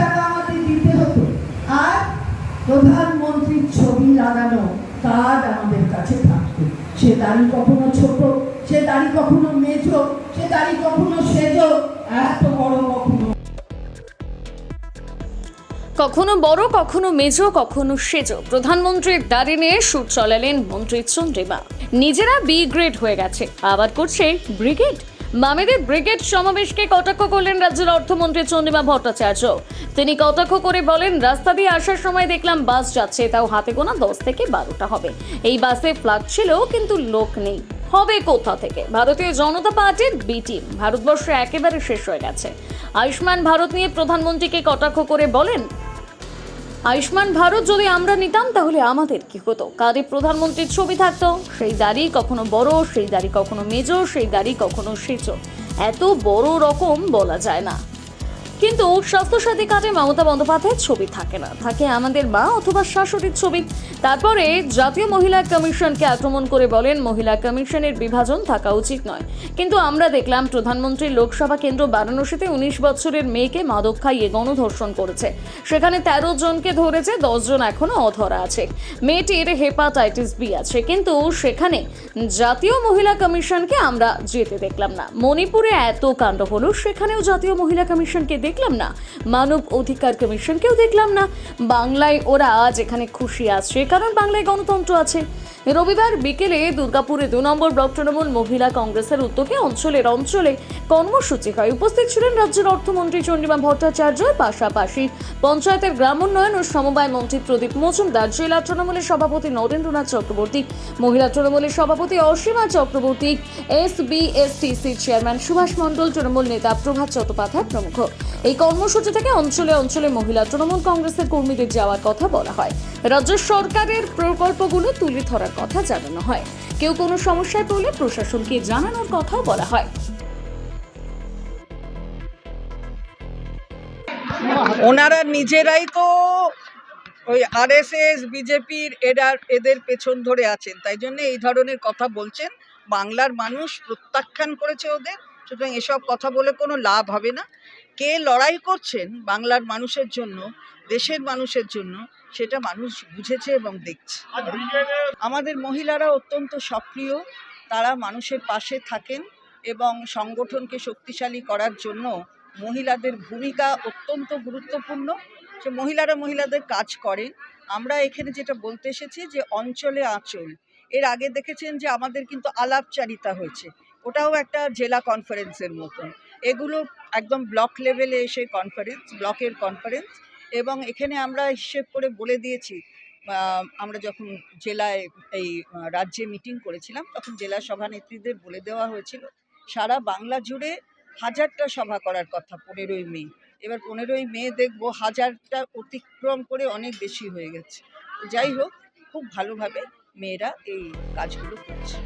টাকা আমাদের দিতে হতো। আর প্রধানমন্ত্রীর ছবি লাগানো কার্ড আমাদের কাছে থাকতো। সে দাড়ি কখনো ছোট, সে দাড়ি কখনো সে দাড়ি কখনো এত বড় কখনো। কখনো বড়, কখনো মেজো, কখনো সেজো। প্রধানমন্ত্রীর দাঁড়ি নিয়ে সুর চলালেন মন্ত্রী চন্দ্রিমা। নিজেরা বি গ্রেড হয়ে গেছে। আবার করছে ব্রিগেড মামেদের ব্রিগেড সমাবেশকে কটাক্ষ করলেন রাজ্যের অর্থমন্ত্রী চন্দ্রিমা ভট্টাচার্য। তিনি কটাক্ষ করে বলেন, রাস্তা দিয়ে আসার সময় দেখলাম বাস যাচ্ছে, তাও হাতে গোনা দশ থেকে বারোটা হবে। এই বাসে ফ্লাগ ছিল কিন্তু লোক নেই। হবে কোথা থেকে? ভারতীয় জনতা পার্টির বি টিম। ভারতবর্ষে একেবারে শেষ হয়ে গেছে। আয়ুষ্মান ভারত নিয়ে প্রধানমন্ত্রীকে কটাক্ষ করে বলেন আয়ুষ্মান ভারত যদি আমরা নিতাম, তাহলে আমাদের কি হতো? কাদের প্রধানমন্ত্রীর ছবি থাকত? সেই দাড়ি কখনো বড়, সেই দাড়ি কখনো মেজো, সেই দাড়ি কখনো সেচো এত বড় রকম বলা যায় না। কিন্তু স্বাস্থ্যসাথী কার্ডে মমতা বন্দ্যোপাধ্যায়ের ছবি থাকে না। থাকে আমাদের মা অথবা শাশুড়ির ছবি। তারপরে জাতীয় মহিলা কমিশনকে আক্রমণ করে বলেন, মহিলা কমিশনের বিভাজন থাকা উচিত নয়। কিন্তু আমরা দেখলাম, প্রধানমন্ত্রী লোকসভা কেন্দ্র বারাণসীতে উনিশ বছরের মেয়েকে মাদক খাইয়ে গণধর্ষণ করেছে। সেখানে তেরো জনকে ধরেছে দশজন এখনও অধরা আছে। মেয়েটির হেপাটাইটিস বি আছে। কিন্তু সেখানে জাতীয় মহিলা কমিশনকে আমরা যেতে দেখলাম না। মণিপুরে এত কাণ্ড হলো, সেখানেও জাতীয় মহিলা কমিশনকে দেখলাম না। মানব অধিকার কমিশনকেও দেখলাম না। বাংলায় ওরা যেখানে খুশি আছে। কারণ বাংলায় গণতন্ত্র আছে। রবিবার বিকেলে দুর্গাপুরে দু নম্বর ব্লক তৃণমূল মহিলা কংগ্রেসের উদ্যোগে অঞ্চলের অঞ্চলে কর্মসূচি হয়। উপস্থিত ছিলেন রাজ্যের অর্থমন্ত্রী চন্ডিমা ভট্টাচার্য। পাশাপাশি পঞ্চায়েতের গ্রামোন্নয়ন ও সমবায় মন্ত্রী প্রদীপ মজুমদার, জেলা তৃণমূলের সভাপতি নরেন্দ্রনাথ চক্রবর্তী, মহিলা তৃণমূলের সভাপতি Asima Chakraborty, S B S chairman Subhash Mondal, Trinamool নেতা প্রভাত চট্টোপাধ্যায় প্রমুখ। এই কর্মসূচি থেকে অঞ্চলে অঞ্চলে মহিলা তৃণমূল কংগ্রেসের কর্মীদের যাওয়ার কথা বলা হয়। রাজ্য সরকারের প্রকল্পগুলো তুলে ধরার কথা জানানো হয়। কেউ কোনো সমস্যায় পড়লে প্রশাসনকে জানানোর কথাও বলা হয়। ওনারা নিজেরাই তো ওই আরএসএস, বিজেপির এরা, এদের পেছন ধরে আছেন। তাই জন্য এই ধরনের কথা বলছেন। বাংলার মানুষ প্রত্যাখ্যান করেছে ওদের। সুতরাং এসব কথা বলে কোনো লাভ হবে না। কে লড়াই করছেন বাংলার মানুষের জন্য, দেশের মানুষের জন্য, সেটা মানুষ বুঝেছে এবং দেখছে। আমাদের মহিলারা অত্যন্ত সক্রিয়, তারা মানুষের পাশে থাকেন এবং সংগঠনকে শক্তিশালী করার জন্য মহিলাদের ভূমিকা অত্যন্ত গুরুত্বপূর্ণ। যে মহিলারা মহিলাদের কাজ করেন। আমরা এখানে যেটা বলতে এসেছি যে অঞ্চলে আঁচল। এর আগে দেখেছেন যে আমাদের কিন্তু আলাপচারিতা হয়েছে। ওটাও একটা জেলা কনফারেন্সের মতন। এগুলো একদম ব্লক লেভেলে এসে কনফারেন্স ব্লকের কনফারেন্স এবং এখানে আমরা হিসেব করে বলে দিয়েছি আমরা যখন জেলায় এই রাজ্যে মিটিং করেছিলাম, তখন জেলা সভানেত্রীদের বলে দেওয়া হয়েছিল, সারা বাংলা জুড়ে হাজারটা সভা করার কথা পনেরোই মে। এবার পনেরোই মে দেখব হাজারটা অতিক্রম করে অনেক বেশি হয়ে গেছে। যাই হোক, খুব ভালোভাবে মেয়েরা এই কাজগুলো করছে।